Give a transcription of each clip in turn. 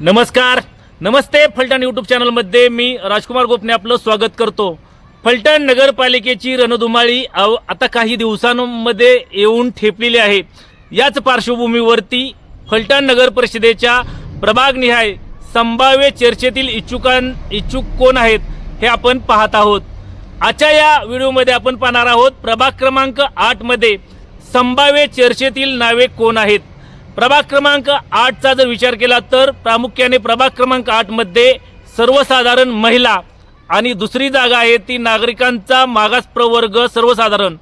नमस्कार. नमस्ते फलटण यूट्यूब चॅनलमध्ये मी राजकुमार गोपने आपलं स्वागत करतो. फलटण नगरपालिकेची रणधुमाळी अव- आता काही दिवसांमध्ये येऊन ठेपलेली आहे. याच पार्श्वभूमीवरती फलटण नगर परिषदेच्या प्रभागनिहाय संभाव्य चर्चेतील इच्छुकां इच्छुक कोण आहेत हे आपण पाहत आहोत. आजच्या या व्हिडिओमध्ये आपण पाहणार आहोत प्रभाग क्रमांक आठमध्ये संभाव्य चर्चेतील नावे कोण आहेत? प्रभाग क्रमांक आठचा जर विचार केला तर प्रामुख्याने प्रभाग क्रमांक आठमध्ये सर्वसाधारण महिला आणि दुसरी जागा आहे ती नागरिकांचा मागास प्रवर्ग सर्वसाधारण.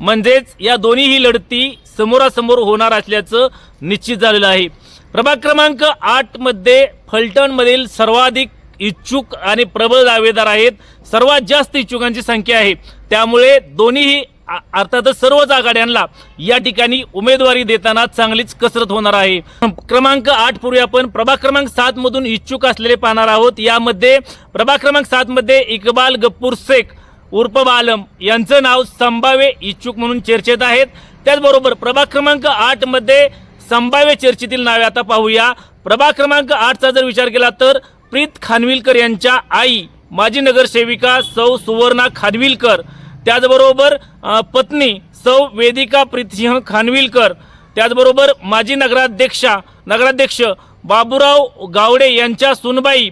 म्हणजेच या दोन्हीही लढती समोरासमोर होणार असल्याचं निश्चित झालेलं आहे. प्रभाग क्रमांक आठमध्ये फलटणमधील सर्वाधिक इच्छुक आणि प्रबळ दावेदार आहेत. सर्वात जास्त इच्छुकांची संख्या आहे. त्यामुळे दोन्हीही अर्थातच सर्वच आघाड्यांना या ठिकाणी उमेदवारी देताना चांगलीच कसरत होणार आहे. क्रमांक आठ पूर्वी आपण प्रभाग क्रमांक सात मधून इच्छुक असलेले पाहणार आहोत. यामध्ये प्रभाग क्रमांक सात मध्ये इकबाल गप्पूर शेख उर्फ बालम यांचं नाव संभाव्य इच्छुक म्हणून चर्चेत आहेत. त्याचबरोबर प्रभाग क्रमांक आठमध्ये संभाव्य चर्चेतील नावे आता पाहूया. प्रभाग क्रमांक आठचा जर विचार केला तर प्रीत खानविलकर यांच्या आई माजी नगरसेविका सौ सुवर्णा खानविलकर. त्याचबरोबर पत्नी सौ वेदिका प्रीतसिंह खानविलकर त्याचबरोबर माजी नगराध्यक्षा नगराध्यक्ष बाबूराव गावडे यांच्या सुनबाई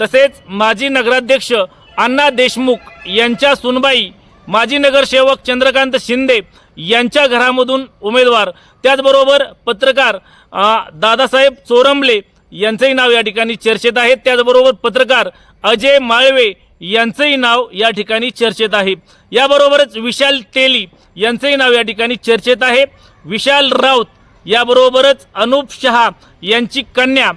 तसेच माजी नगराध्यक्ष अण्णा देशमुख यांच्या सुनबाई माजी नगरसेवक चंद्रकांत शिंदे यांच्या घरामधून उमेदवार त्याचबरोबर पत्रकार दादासाहेब चोरंबले यांचंही नाव या ठिकाणी चर्चेत आहे. त्याचबरोबर पत्रकार अजय माळवे यांचंही नाव या ठिकाणी चर्चेत आहे. याबरोबरच विशाल तेली यांचंही नाव या ठिकाणी चर्चेत आहे. विशाल राऊत याबरोबरच अनुप शहा यांची कन्या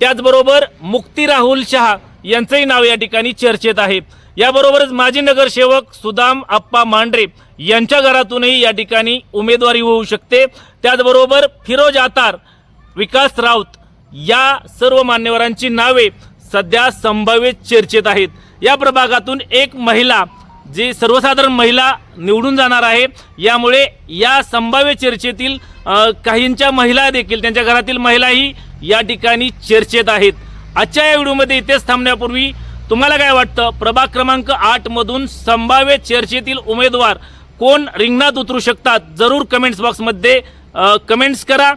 त्याचबरोबर मुक्ती राहुल शहा यांचंही नाव या ठिकाणी चर्चेत आहे. याबरोबरच माजी नगरसेवक सुदाम आप्पा मांढरे यांच्या घरातूनही या ठिकाणी उमेदवारी होऊ शकते. त्याचबरोबर फिरोज आतार विकास राऊत या सर्व मान्यवरांची नावे सध्या संभाव्य चर्चेत आहेत. या प्रभागातून एक महिला जी सर्वसाधारण महिला निवडून जाणार आहे यामुळे या संभाव्य चर्चेतील काहींच्या महिला देखील त्यांच्या घरातील महिलाही या ठिकाणी चर्चेत आहेत. आजच्या या व्हिडिओमध्ये इथेच थांबण्यापूर्वी तुम्हाला काय वाटतं? प्रभाग क्रमांक आठमधून संभाव्य चर्चेतील उमेदवार कोण? रिंगणात उतरू शकतात. जरूर कमेंट्स बॉक्समध्ये कमेंट्स करा.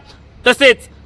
तसेच